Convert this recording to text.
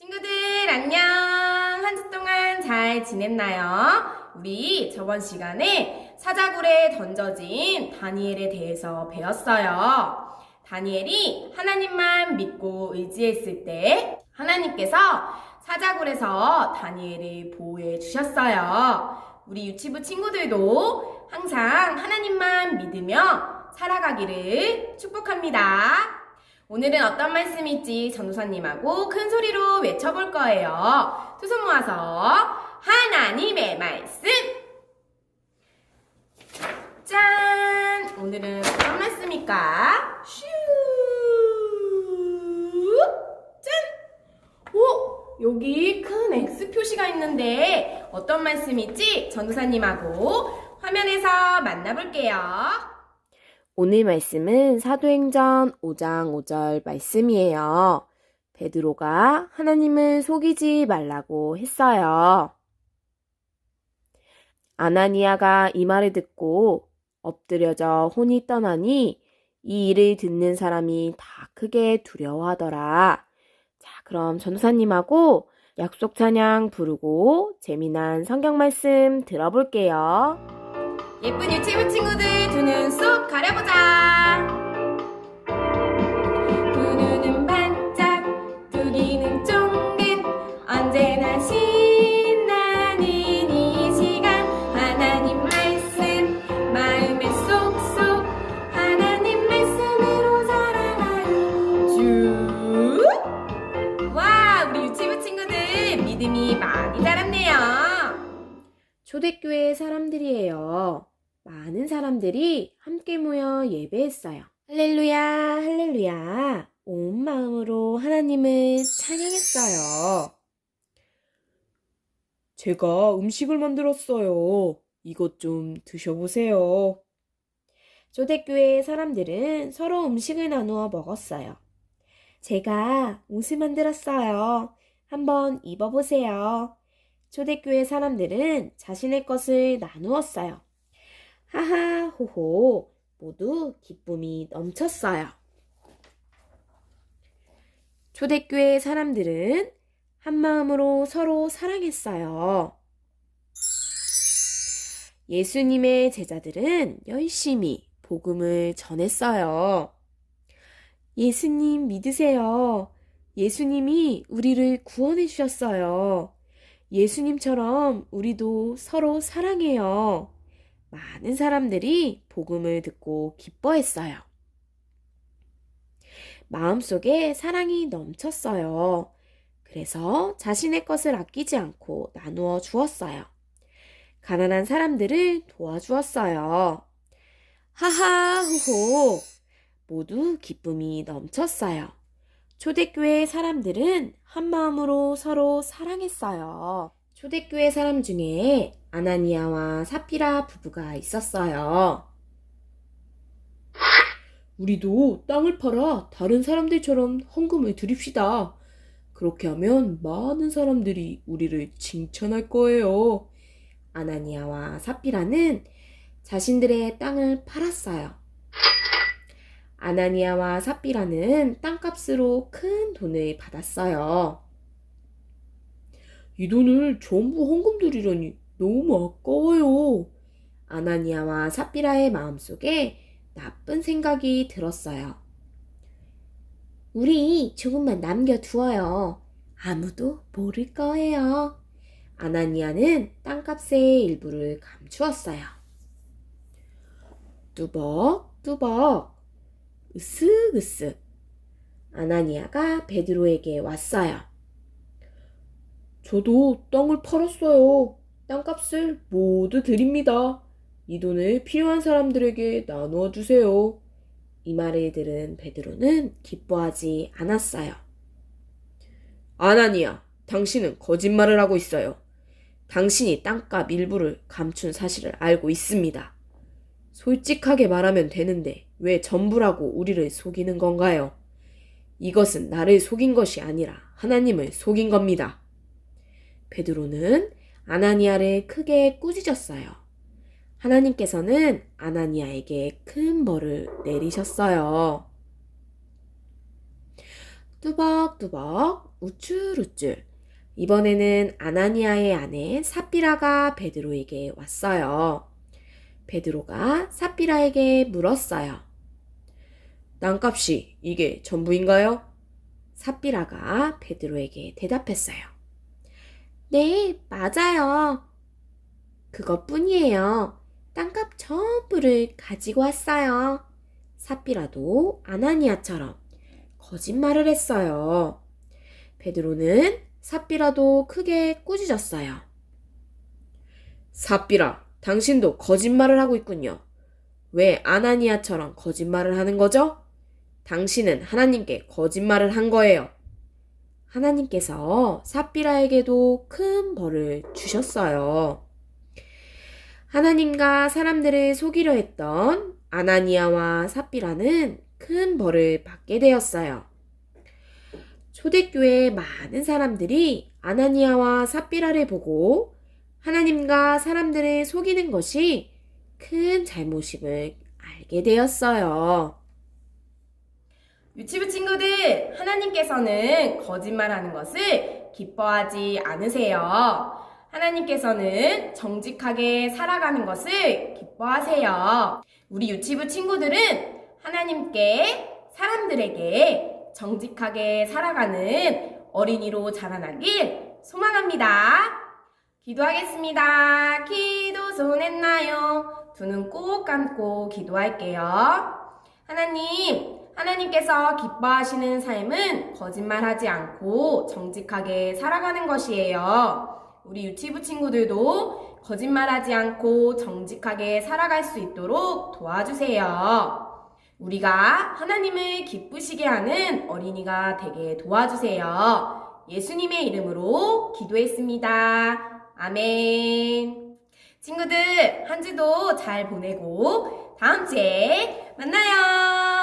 친구들 안녕! 한 주 동안 잘 지냈나요? 우리 저번 시간에 사자굴에 던져진 다니엘에 대해서 배웠어요. 다니엘이 하나님만 믿고 의지했을 때 하나님께서 사자굴에서 다니엘을 보호해 주셨어요. 우리 유치부 친구들도 항상 하나님만 믿으며 살아가기를 축복합니다. 오늘은 어떤 말씀일지 전도사님하고 큰 소리로 외쳐볼 거예요. 두 손 모아서 하나님의 말씀! 짠! 오늘은 어떤 말씀일까? 슈! 짠! 오! 여기 큰 X 표시가 있는데 어떤 말씀일지 전도사님하고 화면에서 만나볼게요. 오늘 말씀은 사도행전 5장 5절 말씀이에요. 베드로가 하나님을 속이지 말라고 했어요. 아나니아가 이 말을 듣고 엎드려져 혼이 떠나니 이 일을 듣는 사람이 다 크게 두려워하더라. 자, 그럼 전도사님하고 약속 찬양 부르고 재미난 성경 말씀 들어볼게요. 예쁜 유치부 친구들 두 눈 쏙 가려보자. 두 눈은 반짝, 두 귀는 쫑긋, 언제나 신나는 이 시간. 하나님 말씀, 마음에 쏙쏙, 하나님 말씀으로 살아가요. 쭉! 와, 우리 유치부 친구들 믿음이 많이 자랐네요. 초대교회 사람들이에요. 많은 사람들이 함께 모여 예배했어요. 할렐루야, 할렐루야. 온 마음으로 하나님을 찬양했어요. 제가 음식을 만들었어요. 이것 좀 드셔보세요. 초대교회 사람들은 서로 음식을 나누어 먹었어요. 제가 옷을 만들었어요. 한번 입어보세요. 초대교회 사람들은 자신의 것을 나누었어요. 하하, 호호, 모두 기쁨이 넘쳤어요. 초대교회 사람들은 한 마음으로 서로 사랑했어요. 예수님의 제자들은 열심히 복음을 전했어요. 예수님 믿으세요. 예수님이 우리를 구원해 주셨어요. 예수님처럼 우리도 서로 사랑해요. 많은 사람들이 복음을 듣고 기뻐했어요. 마음속에 사랑이 넘쳤어요. 그래서 자신의 것을 아끼지 않고 나누어 주었어요. 가난한 사람들을 도와주었어요. 하하호호 모두 기쁨이 넘쳤어요. 초대교회 사람들은 한 마음으로 서로 사랑했어요. 초대교회 사람 중에 아나니아와 사피라 부부가 있었어요. 우리도 땅을 팔아 다른 사람들처럼 헌금을 드립시다. 그렇게 하면 많은 사람들이 우리를 칭찬할 거예요. 아나니아와 사피라는 자신들의 땅을 팔았어요. 아나니아와 삽비라는 땅값으로 큰 돈을 받았어요. 이 돈을 전부 헌금 드리려니 너무 아까워요. 아나니아와 삽비라의 마음속에 나쁜 생각이 들었어요. 우리 조금만 남겨두어요. 아무도 모를 거예요. 아나니아는 땅값의 일부를 감추었어요. 뚜벅 뚜벅 으쓱 으쓱 아나니아가 베드로에게 왔어요. 저도 땅을 팔았어요. 땅값을 모두 드립니다. 이 돈을 필요한 사람들에게 나누어 주세요. 이 말을 들은 베드로는 기뻐하지 않았어요. 아나니아, 당신은 거짓말을 하고 있어요. 당신이 땅값 일부를 감춘 사실을 알고 있습니다. 솔직하게 말하면 되는데 왜 전부라고 우리를 속이는 건가요? 이것은 나를 속인 것이 아니라 하나님을 속인 겁니다. 베드로는 아나니아를 크게 꾸짖었어요. 하나님께서는 아나니아에게 큰 벌을 내리셨어요. 뚜벅뚜벅 우쭐우쭐 이번에는 아나니아의 아내 사피라가 베드로에게 왔어요. 베드로가 사피라에게 물었어요. 땅값이 이게 전부인가요? 사피라가 베드로에게 대답했어요. 네, 맞아요. 그것뿐이에요. 땅값 전부를 가지고 왔어요. 사피라도 아나니아처럼 거짓말을 했어요. 베드로는 사피라도 크게 꾸짖었어요. 사피라, 당신도 거짓말을 하고 있군요. 왜 아나니아처럼 거짓말을 하는 거죠? 당신은 하나님께 거짓말을 한 거예요. 하나님께서 사피라에게도 큰 벌을 주셨어요. 하나님과 사람들을 속이려 했던 아나니아와 사피라는 큰 벌을 받게 되었어요. 초대교회 많은 사람들이 아나니아와 사피라를 보고 하나님과 사람들을 속이는 것이 큰 잘못임을 알게 되었어요. 유치부 친구들, 하나님께서는 거짓말하는 것을 기뻐하지 않으세요. 하나님께서는 정직하게 살아가는 것을 기뻐하세요. 우리 유치부 친구들은 하나님께 사람들에게 정직하게 살아가는 어린이로 자라나길 소망합니다. 기도하겠습니다. 기도 손했나요? 두 눈 꼭 감고 기도할게요. 하나님, 하나님께서 기뻐하시는 삶은 거짓말하지 않고 정직하게 살아가는 것이에요. 우리 유치부 친구들도 거짓말하지 않고 정직하게 살아갈 수 있도록 도와주세요. 우리가 하나님을 기쁘시게 하는 어린이가 되게 도와주세요. 예수님의 이름으로 기도했습니다. 아멘. 친구들, 한 주도 잘 보내고 다음 주에 만나요.